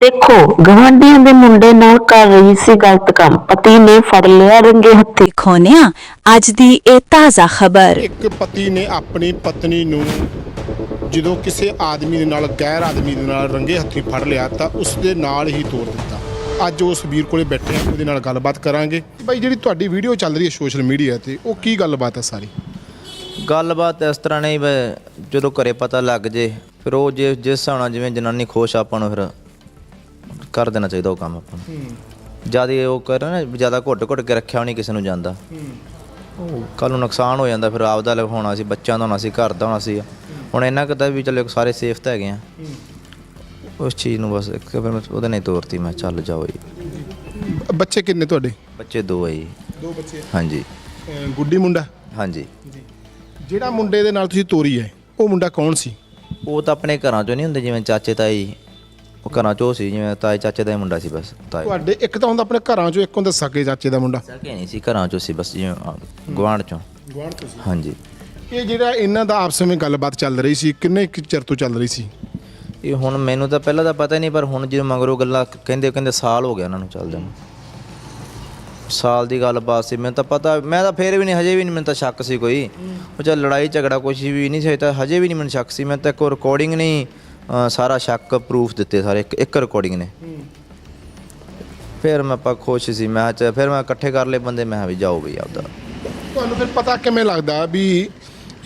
ਦੇਖੋ ਗਵਾਂਢੀਆਂ ਦੇ ਮੁੰਡੇ ਨਾਲ ਕਰ ਰਹੀ ਸੀ ਗਲਤ ਕੰਮ। ਪਤੀ ਨੇ ਫੜ ਲਿਆ ਰੰਗੇ ਹੱਥੀ। ਹਾਂ ਅੱਜ ਦੀ ਇਹ ਤਾਜ਼ਾ ਖਬਰ। ਇੱਕ ਪਤੀ ਨੇ ਆਪਣੀ ਪਤਨੀ ਨੂੰ ਜਦੋਂ ਕਿਸੇ ਆਦਮੀ ਦੇ ਨਾਲ ਗੈਰ ਆਦਮੀ ਦੇ ਨਾਲ ਰੰਗੇ ਹੱਥੀਂ ਫੜ ਲਿਆ ਤਾਂ ਉਸ ਦੇ ਨਾਲ ਹੀ ਤੋੜ ਦਿੱਤਾ। ਅੱਜ ਉਸ ਵੀਰ ਕੋਲੇ ਬੈਠੇ ਆ ਉਹਦੇ ਨਾਲ ਗੱਲਬਾਤ ਕਰਾਂਗੇ। ਭਾਈ ਜਿਹੜੀ ਤੁਹਾਡੀ ਵੀਡੀਓ ਚੱਲ ਰਹੀ ਹੈ ਸੋਸ਼ਲ ਮੀਡੀਆ ਤੇ ਉਹ ਕੀ ਗੱਲਬਾਤ ਹੈ ਸਾਰੀ? ਗੱਲਬਾਤ ਇਸ ਤਰ੍ਹਾਂ ਨਹੀਂ ਵੀ ਜਦੋਂ ਘਰੇ ਪਤਾ ਲੱਗ ਜੇ ਫਿਰ ਉਹ ਜੇ ਜਿਸ ਹਿਸਾਬ ਨਾਲ ਜਿਵੇਂ ਜਨਾਨੀ ਖੁਸ਼ ਆ, ਆਪਾਂ ਨੂੰ ਫਿਰ। ਕਰ ਦੇਣਾ ਚਾਹੀਦਾ ਉਹ ਕੰਮ ਆਪਾਂ ਨੂੰ। ਜ਼ਿਆਦਾ ਉਹ ਕਰ ਨਾ ਜ਼ਿਆਦਾ ਘੁੱਟ ਘੁੱਟ ਕੇ ਰੱਖਿਆ ਨਹੀਂ ਕਿਸੇ ਨੂੰ ਜਾਂਦਾ। ਉਹ ਕੱਲ ਨੂੰ ਨੁਕਸਾਨ ਹੋ ਜਾਂਦਾ ਫਿਰ ਆਪਦਾ ਲ- ਹੋਣਾ ਸੀ ਬੱਚਿਆਂ ਦਾ ਹੋਣਾ ਸੀ ਘਰ ਦਾ ਹੋਣਾ ਸੀ। ਹੁਣ ਇੰਨਾ ਕੁ ਤਾਂ ਵੀ ਚਲੋ ਸਾਰੇ ਸੇਫ ਤਾਂ ਹੈਗੇ ਆ। ਉਸ ਚੀਜ਼ ਨੂੰ ਬਸ ਇੱਕ ਫਿਰ ਮੈਂ ਉਹਦੇ ਨਹੀਂ ਤੋਰਤੀ ਮੈਂ ਚੱਲ ਜਾਓ ਜੀ। ਬੱਚੇ ਕਿੰਨੇ ਤੁਹਾਡੇ? ਬੱਚੇ ਦੋ ਆ ਜੀ। ਦੋ ਬੱਚੇ ਹਾਂਜੀ। ਗੁੱਡੀ ਮੁੰਡਾ? ਹਾਂਜੀ। ਜਿਹੜਾ ਮੁੰਡੇ ਦੇ ਨਾਲ ਤੁਸੀਂ ਤੋਰੀ ਹੈ ਉਹ ਮੁੰਡਾ ਕੌਣ ਸੀ? ਉਹ ਤਾਂ ਆਪਣੇ ਘਰਾਂ ਚੋਂ ਨਹੀਂ ਹੁੰਦੇ ਜਿਵੇਂ ਚਾਚੇ ਤਾਈ ਉਹ ਘਰਾਂ ਚੋਂ ਸੀ ਜਿਵੇਂ ਤਾਏ ਚਾਚੇ ਦਾ ਹੀ ਮੁੰਡਾ ਸੀ ਬਸ ਤਾਏ। ਤੁਹਾਡੇ ਇੱਕ ਤਾਂ ਹੁੰਦਾ ਆਪਣੇ ਘਰਾਂ ਚੋਂ ਇੱਕ ਹੁੰਦਾ ਸਕੇ ਚਾਚੇ ਦਾ ਮੁੰਡਾ। ਸਕੇ ਨਹੀਂ ਸੀ ਘਰਾਂ ਚੋਂ ਸੀ ਬਸ ਜਿਵੇਂ ਗਵਾਂਢ ਚੋਂ। ਗਵਾਂਢ ਤੋਂ ਸੀ। ਹਾਂਜੀ। ਇਹ ਜਿਹੜਾ ਇਹਨਾਂ ਦਾ ਆਪਸ ਵਿੱਚ ਗੱਲਬਾਤ ਚੱਲ ਰਹੀ ਸੀ ਕਿੰਨੇ ਕੁ ਚਿਰ ਤੋਂ ਚੱਲ ਰਹੀ ਸੀ? ਇਹ ਹੁਣ ਮੈਨੂੰ ਤਾਂ ਪਹਿਲਾਂ ਤਾਂ ਪਤਾ ਨਹੀਂ ਪਰ ਹੁਣ ਜਦੋਂ ਮਗਰੋਂ ਗੱਲਾਂ ਕਹਿੰਦੇ ਕਹਿੰਦੇ ਸਾਲ ਹੋ ਗਿਆ ਇਹਨਾਂ ਨੂੰ ਚੱਲਦੇ ਨੂੰ। ਸਾਲ ਦੀ ਗੱਲਬਾਤ ਸੀ ਮੈਨੂੰ ਤਾਂ ਪਤਾ ਮੈਂ ਤਾਂ ਫੇਰ ਵੀ ਨਹੀਂ ਹਜੇ ਵੀ ਨਹੀਂ ਮੈਨੂੰ ਤਾਂ ਸ਼ੱਕ ਸੀ ਕੋਈ। ਉਹ ਚੱਲ ਲੜਾਈ ਝਗੜਾ ਕੁਛ ਵੀ ਨਹੀਂ ਸੀ ਤਾਂ ਹਜੇ ਵੀ ਨਹੀਂ ਮੈਨੂੰ ਸ਼ੱਕ ਸੀ ਮੈਂ ਤਾਂ ਕੋਈ ਰਿਕਾਰਡਿੰਗ ਨਹੀਂ ਅ, ਸਾਰਾ ਸ਼ੱਕ ਪ੍ਰੂਫ ਦਿੱਤੇ ਸਾਰੇ ਇੱਕ ਇੱਕ ਰਿਕਾਰਡਿੰਗ ਨੇ। ਫਿਰ ਮੈਂ ਆਪਾਂ ਖੁਸ਼ ਸੀ ਮੈਂ ਕਿਹਾ ਚੱਲ ਫਿਰ ਮੈਂ ਇਕੱਠੇ ਕਰ ਲਏ ਬੰਦੇ ਮੈਂ ਕਿਹਾ ਵੀ ਜਾਓ ਬਈ ਆਪਦਾ। ਤੁਹਾਨੂੰ ਫਿਰ ਪਤਾ ਕਿਵੇਂ ਲੱਗਦਾ ਵੀ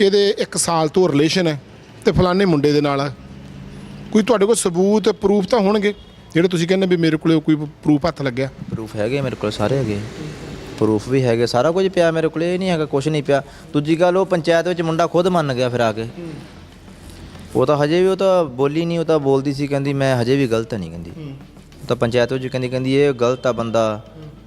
ਇਹਦੇ 1 ਸਾਲ ਤੋਂ ਰਿਲੇਸ਼ਨ ਹੈ ਤੇ ਫਲਾਣੇ ਮੁੰਡੇ ਦੇ ਨਾਲ? ਕੋਈ ਤੁਹਾਡੇ ਕੋਲ ਸਬੂਤ ਪ੍ਰੂਫ ਤਾਂ ਹੋਣਗੇ? ਜਿਹੜੇ ਤੁਸੀਂ ਕਹਿੰਦੇ ਵੀ ਮੇਰੇ ਕੋਲੇ ਕੋਈ ਪ੍ਰੂਫ ਹੱਥ ਲੱਗਿਆ। ਪ੍ਰੂਫ ਹੈਗੇ ਮੇਰੇ ਕੋਲ ਸਾਰੇ ਹੈਗੇ। ਪ੍ਰੂਫ ਵੀ ਹੈਗੇ ਸਾਰਾ ਕੁਝ ਪਿਆ ਮੇਰੇ ਕੋਲ ਇਹ ਨਹੀਂ ਹੈਗਾ ਕੁਝ ਨਹੀਂ ਪਿਆ। ਦੂਜੀ ਗੱਲ ਉਹ ਪੰਚਾਇਤ ਵਿੱਚ ਮੁੰਡਾ ਖੁਦ ਮੰਨ ਗਿਆ ਫਿਰ ਆ ਕੇ। ਉਹ ਤਾਂ ਹਜੇ ਵੀ ਉਹ ਤਾਂ ਬੋਲੀ ਨਹੀਂ ਉਹ ਤਾਂ ਬੋਲਦੀ ਸੀ ਕਹਿੰਦੀ ਮੈਂ ਹਜੇ ਵੀ ਗਲਤ ਨਹੀਂ ਕਹਿੰਦੀ। ਉਹ ਤਾਂ ਪੰਚਾਇਤ ਵਿੱਚ ਕਹਿੰਦੀ ਕਹਿੰਦੀ ਇਹ ਗਲਤ ਆ ਬੰਦਾ।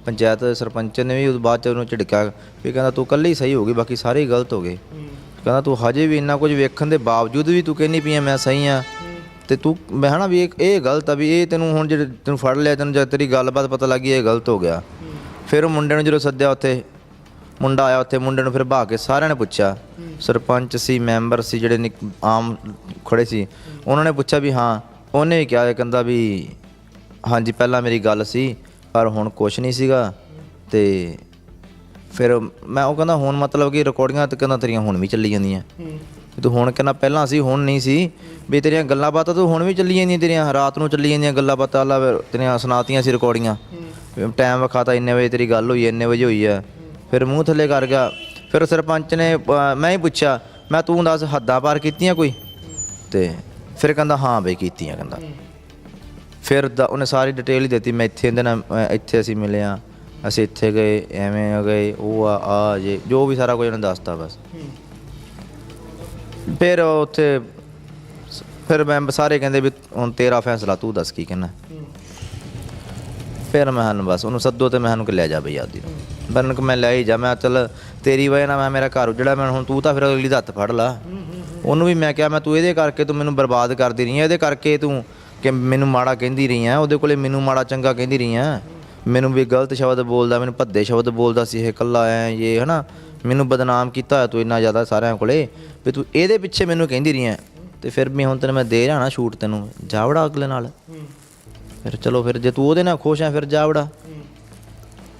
ਪੰਚਾਇਤ ਸਰਪੰਚ ਨੇ ਵੀ ਉਹ ਬਾਅਦ ਚ ਉਹਨੂੰ ਝਿੜਕਿਆ ਵੀ ਕਹਿੰਦਾ ਤੂੰ ਇਕੱਲੇ ਹੀ ਸਹੀ ਹੋ ਗਈ ਬਾਕੀ ਸਾਰੇ ਹੀ ਗਲਤ ਹੋ ਗਏ। ਕਹਿੰਦਾ ਤੂੰ ਹਜੇ ਵੀ ਇੰਨਾ ਕੁਝ ਵੇਖਣ ਦੇ ਬਾਵਜੂਦ ਵੀ ਤੂੰ ਕਹਿੰਦੀ ਪਈ ਆ ਮੈਂ ਸਹੀ ਆ। ਤੇ ਤੂੰ ਮੈਂ ਹਨਾ ਵੀ ਇਹ ਇਹ ਗਲਤ ਆ ਵੀ ਇਹ ਤੈਨੂੰ ਹੁਣ ਜਿਹੜੇ ਤੈਨੂੰ ਫੜ ਲਿਆ ਤੈਨੂੰ ਜਦ ਤੇਰੀ ਗੱਲਬਾਤ ਪਤਾ ਲੱਗੀ ਇਹ ਗਲਤ ਹੋ ਗਿਆ। ਫਿਰ ਉਹ ਮੁੰਡੇ ਨੂੰ ਜਦੋਂ ਸੱਦਿਆ ਉੱਥੇ ਮੁੰਡਾ ਆਇਆ ਉੱਥੇ ਮੁੰਡੇ ਨੂੰ ਫਿਰ ਭਾ ਕੇ ਸਾਰਿਆਂ ਨੇ ਪੁੱਛਿਆ। ਸਰਪੰਚ ਸੀ ਮੈਂਬਰ ਸੀ ਜਿਹੜੇ ਨਿਕ- ਆਮ ਖੜੇ ਸੀ ਉਹਨਾਂ ਨੇ ਪੁੱਛਿਆ ਵੀ ਹਾਂ ਉਹਨੇ ਕਿਹਾ ਇਹ ਕਹਿੰਦਾ ਵੀ ਹਾਂਜੀ ਪਹਿਲਾਂ ਮੇਰੀ ਗੱਲ ਸੀ ਪਰ ਹੁਣ ਕੁਛ ਨਹੀਂ ਸੀਗਾ ਤੇ ਫਿਰ ਮੈਂ ਉਹ ਕਹਿੰਦਾ ਹੁਣ ਮਤਲਬ ਕਿ ਰਿਕਾਰਡਿੰਗਾਂ ਤੇ ਕਹਿੰਦਾ ਤੇਰੀਆਂ ਹੁਣ ਵੀ ਚੱਲੀ ਜਾਂਦੀਆਂ। ਵੀ ਤੂੰ ਹੁਣ ਕਹਿੰਦਾ ਪਹਿਲਾਂ ਸੀ ਹੁਣ ਨਹੀਂ ਸੀ ਵੀ ਤੇਰੀਆਂ ਗੱਲਾਂ ਬਾਤਾਂ ਤੂੰ ਹੁਣ ਵੀ ਚੱਲੀ ਜਾਂਦੀਆਂ ਤੇਰੀਆਂ ਰਾਤ ਨੂੰ ਚੱਲੀ ਜਾਂਦੀਆਂ ਗੱਲਾਂ ਬਾਤਾਂ ਅੱਲਾ ਤੇਰੀਆਂ ਸੁਣਾਤੀਆਂ ਸੀ ਰਿਕਾਰਡਿੰਗਾਂ। ਟਾਈਮ ਵਿਖਾਤਾ ਇੰਨੇ ਵਜੇ ਤੇਰੀ ਗੱਲ ਹੋਈ ਹੈ, ਇੰਨੇ ਵਜੇ ਹੋਈ ਹੈ। ਫਿਰ ਮੂੰਹ ਥੱਲੇ ਕਰ ਗਿਆ। ਫਿਰ ਸਰਪੰਚ ਨੇ ਮੈਂ ਹੀ ਪੁੱਛਿਆ ਮੈਂ ਤੂੰ ਦੱਸ ਹੱਦਾਂ ਪਾਰ ਕੀਤੀਆਂ ਕੋਈ? ਤੇ ਫਿਰ ਕਹਿੰਦਾ ਹਾਂ ਬਈ ਕੀਤੀਆਂ ਕਹਿੰਦਾ। ਫਿਰ ਦਾ ਉਹਨੇ ਸਾਰੀ ਡਿਟੇਲ ਹੀ ਦਿੱਤੀ ਮੈਂ ਇੱਥੇ ਇਹਦੇ ਨਾਲ ਇੱਥੇ ਅਸੀਂ ਮਿਲੇ ਆ ਅਸੀਂ ਇੱਥੇ ਗਏ ਐਵੇਂ ਆ ਗਏ ਉਹ ਆ ਆ ਜੇ ਜੋ ਵੀ ਸਾਰਾ ਕੁਝ ਉਹਨੇ ਦੱਸਤਾ ਬਸ। ਫਿਰ ਉੱਥੇ ਸ- ਫਿਰ ਮੈਂ ਸਾਰੇ ਕਹਿੰਦੇ ਵੀ ਹੁਣ ਤੇਰਾ ਫੈਸਲਾ ਤੂੰ ਦੱਸ ਕੀ ਕਹਿਣਾ। ਫਿਰ ਮੈਂ ਹਨ ਬਸ ਉਹਨੂੰ ਸੱਦੋ ਤੇ ਮੈਂ ਉਹਨੂੰ ਕਿ ਲੈ ਜਾ ਬਈ ਆਦੀ ਨੂੰ। ਬਰਨ ਕਿ ਮੈਂ ਲੈ ਹੀ ਜਾ ਮੈਂ ਚੱਲ ਤੇਰੀ ਵਜ੍ਹਾ ਨਾਲ ਮੈਂ ਮੇਰਾ ਘਰ ਉਜੜਾ ਮੈਂ ਹੁਣ ਤੂੰ ਤਾਂ ਫਿਰ ਅਗਲੀ ਦਾ ਹੱਥ ਫੜ ਲਾ। ਉਹਨੂੰ ਵੀ ਮੈਂ ਕਿਹਾ ਮੈਂ ਤੂੰ ਇਹਦੇ ਕਰਕੇ ਤੂੰ ਮੈਨੂੰ ਬਰਬਾਦ ਕਰਦੀ ਰਹੀ ਹੈ ਇਹਦੇ ਕਰਕੇ ਤੂੰ ਕਿ ਮੈਨੂੰ ਮਾੜਾ ਕਹਿੰਦੀ ਰਹੀ ਹੈ ਉਹਦੇ ਕੋਲੇ ਮੈਨੂੰ ਮਾੜਾ ਚੰਗਾ ਕਹਿੰਦੀ ਰਹੀ ਹੈ ਮੈਨੂੰ ਵੀ ਗਲਤ ਸ਼ਬਦ ਬੋਲਦਾ ਮੈਨੂੰ ਭੱਦੇ ਸ਼ਬਦ ਬੋਲਦਾ ਸੀ ਇਹ ਕੱਲਾ ਐ ਇਹ ਹਨਾ। ਮੈਨੂੰ ਬਦਨਾਮ ਕੀਤਾ ਹੋਇਆ ਤੂੰ ਇੰਨਾ ਜ਼ਿਆਦਾ ਸਾਰਿਆਂ ਕੋਲੇ ਵੀ ਤੂੰ ਇਹਦੇ ਪਿੱਛੇ ਮੈਨੂੰ ਕਹਿੰਦੀ ਰਹੀ ਹੈ ਤੇ ਫਿਰ ਵੀ ਹੁਣ ਤੈਨੂੰ ਮੈਂ ਦੇ ਰਿਹਾ ਨਾ ਸ਼ੂਟ ਤੈਨੂੰ ਜਾਵੜਾ ਅਗਲੇ ਨਾਲ। ਫਿਰ ਚਲੋ ਫਿਰ ਜੇ ਤੂੰ ਉਹਦੇ ਨਾਲ ਖੁਸ਼ ਆ ਫਿਰ ਜਾਵੜਾ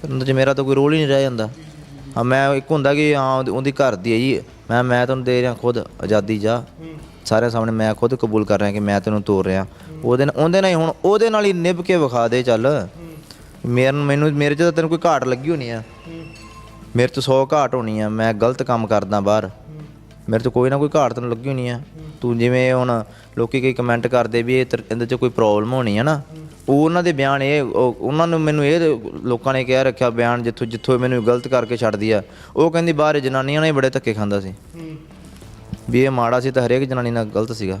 ਫਿਰ ਉਹਦੇ ਚ ਮੇਰਾ ਤਾਂ ਕੋਈ ਰੋਲ ਹੀ ਨਹੀਂ ਰਹਿ ਜਾਂਦਾ। ਹਾਂ, ਮੈਂ ਇੱਕ ਹੁੰਦਾ ਕਿ ਹਾਂ, ਉਹਦੀ- ਉਹਦੀ ਘਰ ਦੀ ਹੈ ਜੀ। ਮੈਂ ਮੈਂ ਤੈਨੂੰ ਦੇ ਰਿਹਾ ਖੁਦ, ਆਜ਼ਾਦੀ ਜਾ। ਸਾਰਿਆਂ ਸਾਹਮਣੇ ਮੈਂ ਖੁਦ ਕਬੂਲ ਕਰ ਰਿਹਾ ਕਿ ਮੈਂ ਤੈਨੂੰ ਤੋਰ ਰਿਹਾ। ਉਹਦੇ ਨਾਲ ਉਹਦੇ ਨਾਲ ਹੀ ਹੁਣ ਉਹਦੇ ਨਾਲ ਹੀ ਨਿਭ ਕੇ ਵਿਖਾ ਦੇ ਚੱਲ। ਮੇਰੇ ਮੈਨੂੰ ਮੇਰੇ 'ਚ ਤਾਂ ਤੈਨੂੰ ਕੋਈ ਘਾਟ ਲੱਗੀ ਹੋਣੀ ਆ। ਮੇਰੇ ਤੋਂ 100 ਘਾਟ ਹੋਣੀ ਆ। ਮੈਂ ਗਲਤ ਕੰਮ ਕਰਦਾ ਬਾਹਰ। ਮੇਰੇ ਤੋਂ ਕੋਈ ਨਾ ਕੋਈ ਘਾਟ ਤੈਨੂੰ ਲੱਗੀ ਹੋਣੀ ਆ। ਤੂੰ ਜਿਵੇਂ ਹੁਣ ਲੋਕੀ ਕਈ ਕਮੈਂਟ ਕਰਦੇ ਵੀ ਇਹ ਤੇਰੇ- ਇਹਦੇ 'ਚ ਕੋਈ ਪ੍ਰੋਬਲਮ ਹੋਣੀ ਆ ਨਾ। ਉਹ ਉਹਨਾਂ ਦੇ ਬਿਆਨ ਇਹ ਉਹ- ਉਹਨਾਂ ਨੂੰ ਮੈਨੂੰ ਇਹ ਲੋਕਾਂ ਨੇ ਕਹਿ ਰੱਖਿਆ ਬਿਆਨ ਜਿੱਥੋਂ ਜਿੱਥੋਂ ਇਹ ਮੈਨੂੰ ਗਲਤ ਕਰਕੇ ਛੱਡਦੀ ਆ। ਉਹ ਕਹਿੰਦੀ ਬਾਹਰ ਇਹ ਜਨਾਨੀਆਂ ਨੇ ਬੜੇ ਧੱਕੇ ਖਾਂਦਾ ਸੀ। ਵੀ ਇਹ ਮਾੜਾ ਸੀ ਤਾਂ ਹਰੇਕ ਜਨਾਨੀ ਨਾਲ ਗਲਤ ਸੀਗਾ।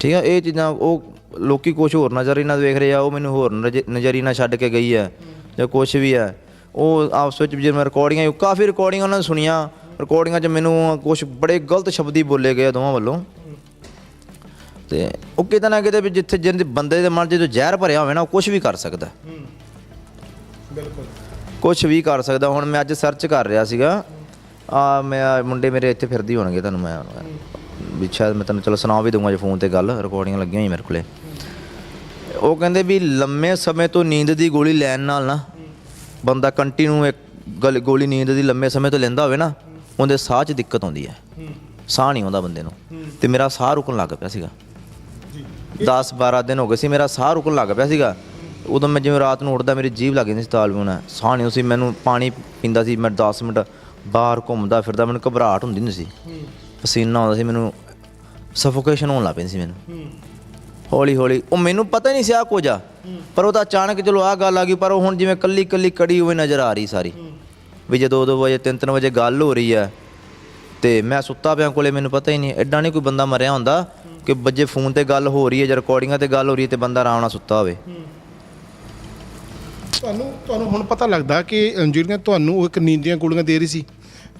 ਠੀਕ ਆ ਇਹ ਚੀਜ਼ਾਂ ਉਹ ਲੋਕੀ ਕੁਝ ਹੋਰ ਨਜ਼ਰੀ ਨਾਲ ਵੇਖ ਰਹੇ ਆ ਉਹ ਮੈਨੂੰ ਹੋਰ ਨਜ਼- ਨਜ਼ਰੀ ਨਾਲ ਛੱਡ ਕੇ ਗਈ ਹੈ। ਜਾਂ ਕੁਝ ਵੀ ਹੈ ਉਹ ਆਪਸ ਵਿੱਚ ਜੇ ਮੈਂ ਰਿਕਾਰਡਿੰਗਾਂ ਕਾਫੀ ਰਿਕਾਰਡਿੰਗਾਂ ਉਹਨਾਂ ਨੇ ਸੁਣੀਆਂ। ਰਿਕਾਰਡਿੰਗਾਂ 'ਚ ਮੈਨੂੰ ਕੁਝ ਬੜੇ ਗਲਤ ਸ਼ਬਦੀ ਬੋਲੇ ਗਏ ਆ ਦੋਵਾਂ ਵੱਲੋਂ। ਤੇ ਉਹ ਕਿਤੇ ਨਾ ਕਿਤੇ ਵੀ ਜਿੱਥੇ ਜਿਹਦੇ ਬੰਦੇ ਦੇ ਮਨ 'ਚ ਜੋ ਜ਼ਹਿਰ ਭਰਿਆ ਹੋਵੇ ਨਾ ਉਹ ਕੁਝ ਵੀ ਕਰ ਸਕਦਾ। ਬਿਲਕੁਲ। ਕੁਝ ਵੀ ਕਰ ਸਕਦਾ। ਹੁਣ ਮੈਂ ਅੱਜ ਸਰਚ ਕਰ ਰਿਹਾ ਸੀਗਾ। ਆ ਮੈਂ ਆਹ ਮੁੰਡੇ ਮੇਰੇ ਇੱਥੇ ਫਿਰਦੀ ਹੋਣਗੇ ਤੁਹਾਨੂੰ ਮੈਂ ਵੀ ਸ਼ਾਇਦ ਮੈਂ ਤੁਹਾਨੂੰ ਚਲੋ ਸੁਣਾ ਵੀ ਦੂੰਗਾ ਜੇ ਫੋਨ ਤੇ ਗੱਲ। ਰਿਕਾਰਡਿੰਗ ਲੱਗੀਆਂ ਹੋਈਆਂ ਮੇਰੇ ਕੋਲੇ। ਉਹ ਕਹਿੰਦੇ ਵੀ ਲੰਮੇ ਸਮੇਂ ਤੋਂ ਨੀਂਦ ਦੀ ਗੋਲੀ ਲੈਣ ਨਾਲ ਨਾ ਬੰਦਾ ਕੰਟੀਨਿਊ ਇੱਕ ਗਲ- ਗੋਲੀ ਨੀਂਦ ਦੀ ਲੰਮੇ ਸਮੇਂ ਤੋਂ ਲੈਂਦਾ ਹੋਵੇ ਨਾ ਉਹਦੇ ਸਾਹ 'ਚ ਦਿੱਕਤ ਆਉਂਦੀ ਹੈ। ਸਾਹ ਨਹੀਂ ਆਉਂਦਾ ਬੰਦੇ ਨੂੰ। ਤੇ ਮੇਰਾ ਸਾਹ ਰੁਕਣ ਲੱਗ ਪਿਆ ਸੀਗਾ। 10 12 ਦਿਨ ਹੋ ਗਏ ਸੀ, ਮੇਰਾ ਸਾਹ ਰੁਕਣ ਲੱਗ ਪਿਆ ਸੀਗਾ। ਉਦੋਂ ਮੈਂ ਜਿਵੇਂ ਰਾਤ ਨੂੰ ਉੱਠਦਾ, ਮੇਰੀ ਜੀਭ ਲੱਗ ਜਾਂਦੀ ਸੀ ਤਾਲ ਬੁਣਾ ਸਾਹ ਨਹੀਂ ਸੀ, ਮੈਨੂੰ ਪਾਣੀ ਪੀਂਦਾ ਸੀ, ਮੈਂ 10 ਮਿੰਟ ਬਾਹਰ ਘੁੰਮਦਾ ਫਿਰਦਾ, ਮੈਨੂੰ ਘਬਰਾਹਟ ਹੁੰਦੀ ਨਹੀਂ ਸੀ। ਪਸੀਨਾ ਆਉਂਦਾ ਸੀ, ਮੈਨੂੰ ਸਫੋਕੇਸ਼ਨ ਹੋਣ ਲੱਗ ਪੈਂਦੀ ਸੀ ਮੈਨੂੰ। ਹੌਲੀ ਹੌਲੀ, ਉਹ ਮੈਨੂੰ ਪਤਾ ਹੀ ਨਹੀਂ ਸੀ ਆ ਕੁਝ ਆ। ਪਰ ਉਹ ਤਾਂ ਅਚਾਨਕ ਚਲੋ ਆ ਗੱਲ ਆ ਗਈ, ਪਰ ਉਹ ਹੁਣ ਜਿਵੇਂ ਕੱਲੀ ਕੱਲੀ ਕੜੀ ਹੋਈ ਨਜ਼ਰ ਆ ਰਹੀ ਸਾਰੀ। ਵੀ ਜਦੋਂ 2 ਵਜੇ 3-3 ਵਜੇ ਗੱਲ ਹੋ ਰਹੀ ਹੈ ਤੇ ਮੈਂ ਸੁੱਤਾ ਪਿਆ ਕੋਲੇ, ਮੈਨੂੰ ਪਤਾ ਹੀ ਨਹੀਂ ਐਡਾ ਨਹੀਂ ਕੋਈ ਬੰਦਾ ਮਰਿਆ ਹੁੰਦਾ। ਕਿ ਬੱਜੇ ਫੋਨ ਤੇ ਗੱਲ ਹੋ ਰਹੀ ਹੈ ਜਾਂ ਰਿਕਾਰਡਿੰਗਾਂ ਤੇ ਗੱਲ ਹੋ ਰਹੀ ਹੈ ਤੇ ਬੰਦਾ ਆਰਾਮ ਨਾਲ ਸੁੱਤਾ ਹੋਵੇ। ਤੁਹਾਨੂੰ ਤੁਹਾਨੂੰ ਹੁਣ ਪਤਾ ਲੱਗਦਾ ਕਿ ਜਿਹੜੀਆਂ ਤੁਹਾਨੂੰ ਉਹ ਇੱਕ ਨੀਂਦ ਦੀਆਂ ਗੋਲੀਆਂ ਦੇ ਰਹੀ ਸੀ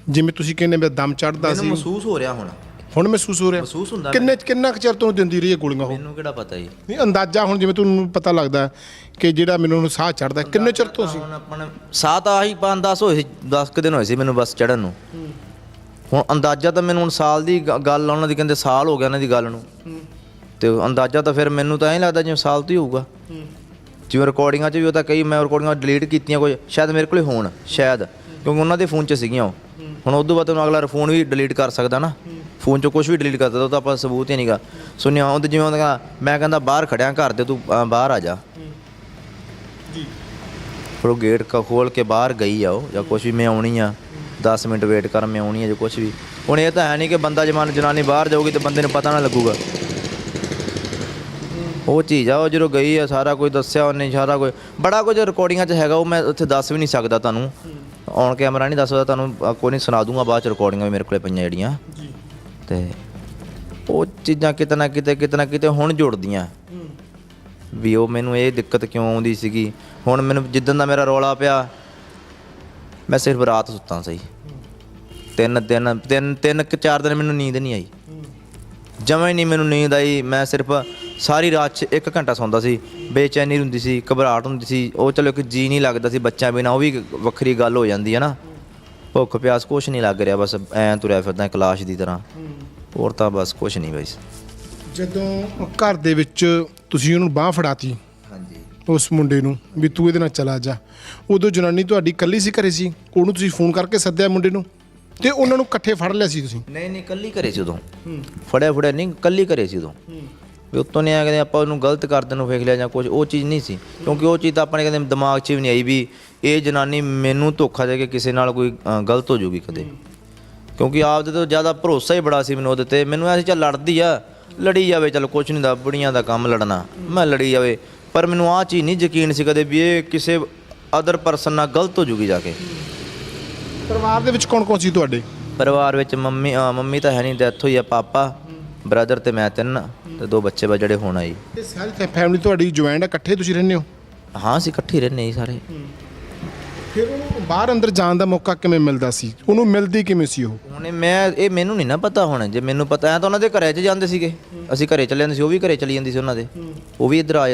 ਜਿਵੇਂ ਤੁਸੀਂ ਕਹਿੰਦੇ ਮੇਰਾ ਦਮ ਚੜਦਾ ਮੈਨੂੰ ਸੀ। ਮਹਿਸੂਸ ਹੋ ਰਿਹਾ ਹੁਣ। ਹੁਣ ਮਹਿਸੂਸ ਹੋ ਰਿਹਾ। ਮਹਿਸੂਸ ਹੁੰਦਾ ਕਿੰਨੇ ਕਿੰਨਾ ਕੁ ਚਿਰ ਤੋਂ ਦਿੰਦੀ ਰਹੀ ਹੈ ਗੋਲੀਆਂ ਉਹ? ਮੈਨੂੰ ਕਿਹੜਾ ਪਤਾ ਜੀ? ਨਹੀਂ ਅੰਦਾਜ਼ਾ ਹੁਣ ਜਿਵੇਂ ਤੁਹਾਨੂੰ ਪਤਾ ਲੱਗਦਾ ਕਿ ਜਿਹੜਾ ਮੈਨੂੰ ਹੁਣ ਸਾਹ ਚੜਦਾ ਕਿੰਨੇ ਚਿਰ ਤੋਂ ਸੀ? ਹੁਣ ਆਪਣਾ ਸਾਹ ਤਾਂ ਆਹੀ 5-10 ਹੋਏ ਸੀ 10 ਕੁ ਦਿਨ ਹੋਏ ਸੀ ਮੈਨੂੰ ਬਸ ਚੜਨ ਨੂੰ। ਹੁਣ ਅੰਦਾਜ਼ਾ ਤਾਂ ਮੈਨੂੰ ਹੁਣ ਸਾਲ ਦੀ ਗ- ਗੱਲ ਆ ਉਹਨਾਂ ਦੀ ਕਹਿੰਦੇ ਸਾਲ ਹੋ ਗਿਆ ਉਹਨਾਂ ਦੀ ਗੱਲ ਨੂੰ। ਤੇ ਅੰਦਾਜ਼ਾ ਤਾਂ ਫਿਰ ਮੈਨੂੰ ਤਾਂ ਐਂ ਲੱਗਦਾ ਜਿਵੇਂ ਸਾਲ ਤੋਂ ਹੀ ਹੋਊਗਾ। ਜਿਵੇਂ ਰਿਕਾਰਡਿੰਗਾਂ 'ਚ ਵੀ ਉਹ ਤਾਂ ਕਈ ਮੈਂ ਰਿਕਾਰਡਿੰਗਾਂ ਡਿਲੀਟ ਕੀਤੀਆਂ ਕੋਈ ਸ਼ਾਇਦ ਮੇਰੇ ਕੋਲੇ ਹੋਣ ਸ਼ਾਇਦ ਕਿਉਂਕਿ ਉਹਨਾਂ ਦੇ ਫੋਨ 'ਚ ਸੀਗੀਆਂ ਉਹ। ਹੁਣ ਉਦੋਂ ਬਾਅਦ ਉਹਨੂੰ ਅਗਲਾ ਫੋਨ ਵੀ ਡਿਲੀਟ ਕਰ ਸਕਦਾ ਨਾ। ਫੋਨ 'ਚੋਂ ਕੁਝ ਵੀ ਡਿਲੀਟ ਕਰ ਸਕਦਾ ਉਹ ਤਾਂ ਆਪਾਂ ਸਬੂਤ ਹੀ ਨਹੀਂਗਾ। ਸੁਣਿਆ ਉਹ ਜਿਵੇਂ ਉਹਦਾ ਕਹਿੰਦਾ, ਮੈਂ ਕਹਿੰਦਾ ਬਾਹਰ ਖੜਿਆ ਘਰ ਦੇ ਤੂੰ ਬਾਹਰ ਆ ਜਾ। ਫਿਰ ਉਹ ਗੇਟ ਕ ਖੋਲ ਕੇ ਬਾਹਰ ਗਈ ਆ ਉਹ ਜਾਂ ਕੁਛ ਵੀ ਮੈਂ ਆਉਣੀ ਆ। 10 ਮਿੰਟ ਵੇਟ ਕਰ ਮੈਂ ਆਉਣੀ ਆ ਜਾਂ ਕੁਛ ਵੀ। ਹੁਣ ਇਹ ਤਾਂ ਹੈ ਨਹੀਂ ਕਿ ਬੰਦਾ ਜਮਾਨ ਜਨਾਨੀ ਬਾਹਰ ਜਾਊਗੀ ਤੇ ਬੰਦੇ ਨੂੰ ਪਤਾ ਨਾ ਲੱਗੂਗਾ। ਉਹ ਚੀਜ਼ ਆ ਉਹ ਜਦੋਂ ਗਈ ਆ ਸਾਰਾ ਕੁਝ ਦੱਸਿਆ ਉਹਨੇ ਸਾਰਾ ਕੁਝ। ਬੜਾ ਕੁਝ ਰਿਕਾਰਡਿੰਗਾਂ 'ਚ ਹੈਗਾ ਉਹ ਮੈਂ ਉੱਥੇ ਦੱਸ ਵੀ ਨਹੀਂ ਸਕਦਾ ਤੁਹਾਨੂੰ। ਔਨ ਕੈਮਰਾ ਨਹੀਂ ਦੱਸ ਸਕਦਾ ਤੁਹਾਨੂੰ ਕੋਈ ਨਹੀਂ ਸੁਣਾ ਦੂੰਗਾ ਬਾਅਦ ਚ ਰਿਕਾਰਡਿੰਗਾਂ ਵੀ ਮੇਰੇ ਕੋਲੇ ਪਈਆਂ ਜਿਹੜੀਆਂ। ਤੇ ਉਹ ਚੀਜ਼ਾਂ ਕਿਤੇ ਨਾ ਕਿਤੇ ਕਿਤੇ ਨਾ ਕਿਤੇ ਹੁਣ ਜੁੜਦੀਆਂ। ਵੀ ਉਹ ਮੈਨੂੰ ਇਹ ਦਿੱਕਤ ਕਿਉਂ ਆਉਂਦੀ ਸੀਗੀ? ਹੁਣ ਮੈਨੂੰ ਜਿੱਦਣ ਦਾ ਮੇਰਾ ਰੌਲਾ ਪਿਆ ਮੈਂ ਸਿਰਫ ਰਾਤ ਸੁੱਤਾ ਸਹੀ। ਤਿੰਨ ਦਿਨ ਤਿੰਨ ਤਿੰਨ ਕੁ ਚਾਰ ਦਿਨ ਮੈਨੂੰ ਨੀਂਦ ਨਹੀਂ ਆਈ। ਜਮਾਂ ਹੀ ਨਹੀਂ ਮੈਨੂੰ ਨੀਂਦ ਆਈ। ਮੈਂ ਸਿਰਫ ਸਾਰੀ ਰਾਤ 'ਚ 1 ਘੰਟਾ ਸੌਂਦਾ ਸੀ। ਬੇਚੈਨੀ ਹੁੰਦੀ ਸੀ ਘਬਰਾਹਟ ਹੁੰਦੀ ਸੀ। ਉਹ ਚਲੋ ਇੱਕ ਜੀ ਨਹੀਂ ਲੱਗਦਾ ਸੀ ਬੱਚਿਆਂ ਬਿਨਾ। ਉਹ ਵੀ ਇੱਕ ਵੱਖਰੀ ਗੱਲ ਹੋ ਜਾਂਦੀ ਹੈ ਨਾ। ਭੁੱਖ ਪਿਆਸ ਕੁਛ ਨਹੀਂ ਲੱਗ ਰਿਹਾ ਬਸ ਐਂ ਤੁਰਿਆ ਫਿਰਦਾ ਕਲਾਸ਼ ਦੀ ਤਰ੍ਹਾਂ। ਹੋਰ ਤਾਂ ਬਸ ਕੁਛ ਨਹੀਂ ਬਈ। ਜਦੋਂ ਘਰ ਦੇ ਵਿੱਚ ਤੁਸੀਂ ਉਹਨੂੰ ਬਾਹ ਫੜਾਤੀ ਹਾਂਜੀ। ਉਸ ਮੁੰਡੇ ਨੂੰ ਵੀ ਤੂੰ ਇਹਦੇ ਨਾਲ ਚਲਾ ਜਾ। ਉਦੋਂ ਜਨਾਨੀ ਤੁਹਾਡੀ ਇਕੱਲੀ ਸੀ ਘਰੇ ਸੀ? ਉਹਨੂੰ ਤੁਸੀਂ ਫੋਨ ਕਰਕੇ ਸੱਦਿਆ ਮੁੰਡੇ ਨੂੰ? ਤੇ ਉਹਨਾਂ ਨੂੰ ਇਕੱਠੇ ਫੜ ਲਿਆ ਸੀ ਤੁਸੀਂ? ਨਹੀਂ ਨਹੀਂ ਕੱਲੀ ਕਰੇ ਸੀ ਉਦੋਂ। ਫੜਿਆ ਫੜਿਆ ਨਹੀਂ ਕੱਲੀ ਕਰੇ ਸੀ ਉਦੋਂ। ਵੀ ਉੱਤੋਂ ਨਹੀਂ ਆ ਕਹਿੰਦੇ ਆਪਾਂ ਉਹਨੂੰ ਗਲਤ ਕਰਦੇ ਨੂੰ ਵੇਖ ਲਿਆ ਜਾਂ ਕੁਝ ਉਹ ਚੀਜ਼ ਨਹੀਂ ਸੀ। ਕਿਉਂਕਿ ਉਹ ਚੀਜ਼ ਤਾਂ ਆਪਣੇ ਕਹਿੰਦੇ ਦਿਮਾਗ 'ਚ ਵੀ ਨਹੀਂ ਆਈ ਵੀ ਇਹ ਜਨਾਨੀ ਮੈਨੂੰ ਧੋਖਾ ਦੇ ਕੇ ਕਿਸੇ ਨਾਲ ਕੋਈ ਅ, ਗਲਤ ਹੋ ਜਾਊਗੀ ਕਦੇ। ਕਿਉਂਕਿ ਆਪ ਦੇ ਤੋਂ ਜ਼ਿਆਦਾ ਭਰੋਸਾ ਹੀ ਬੜਾ ਸੀ ਮੈਨੂੰ ਉਹਦੇ ਤੇ। ਮੈਨੂੰ ਐਸੀ ਚੱਲ ਲੜਦੀ ਆ। ਲੜੀ ਜਾਵੇ ਚੱਲ ਕੁਛ ਨਹੀਂ ਦਾ ਬੁੜੀਆਂ ਦਾ ਕੰਮ ਲੜਨਾ। ਮੈਂ ਲੜੀ ਜਾਵੇ ਪਰ ਮੈਨੂੰ ਆਹ ਚੀਜ਼ ਨਹੀਂ ਯਕੀਨ ਸੀ ਕਦੇ ਵੀ ਇਹ ਕਿਸੇ ਅਦਰ ਪਰਸਨ ਨਾਲ ਗਲਤ ਹੋ ਜੂਗੀ ਜਾ ਕੇ। ਪਰਿਵਾਰ ਦੇ ਵਿੱਚ ਕੌਣ ਕੌਣ ਸੀ ਤੁਹਾਡੇ? ਪਰਿਵਾਰ ਵਿੱਚ ਮੰਮੀ ਅ, ਮੰਮੀ ਤਾਂ ਹੈ ਨਹੀਂ ਡੈਥ ਹੋਈ ਆ ਪਾਪਾ ਬ੍ਰਦਰ ਤੇ ਮੈਂ ਤਿੰਨ ਤੇ ਦੋ ਬੱਚੇ ਬਾ ਜਿਹੜੇ ਹੁਣ ਆਈ ਇਹ ਸਾਰੀ ਫੈਮਿਲੀ ਤੁਹਾਡੀ ਜੁਆਇੰਟ ਆ ਇਕੱਠੇ ਤੁਸੀਂ ਰਹਿੰਦੇ ਹੋ? ਹਾਂ ਅਸੀਂ ਇਕੱਠੇ ਹੀ ਰਹਿੰਦੇ ਜੀ ਸਾਰੇ। ਫਿਰ ਉਹਨੂੰ ਬਾਹਰ ਅੰਦਰ ਜਾਣ ਦਾ ਮੌਕਾ ਕਿਵੇਂ ਮਿਲਦਾ ਸੀ? ਉਹਨੂੰ ਮਿਲਦੀ ਕਿਵੇਂ ਸੀ ਉਹ? ਹੁਣ ਇਹ ਮੈਂ, ਇਹ ਮੈਨੂੰ ਨਹੀਂ ਨਾ ਪਤਾ ਹੁਣ, ਜੇ ਮੈਨੂੰ ਪਤਾ ਐ ਤਾਂ ਉਹਨਾਂ ਦੇ ਘਰੇ 'ਚ ਜਾਂਦੇ ਸੀਗੇ। ਅਸੀਂ ਘਰੇ ਚਲੇ ਜਾਂਦੇ ਸੀ, ਉਹ ਵੀ ਘਰੇ ਚਲੀ ਜਾਂਦੀ ਸੀ ਉਹਨਾਂ ਦੇ। ਉਹ ਵੀ ਇੱਧਰ ਆ ਜਾਂਦੇ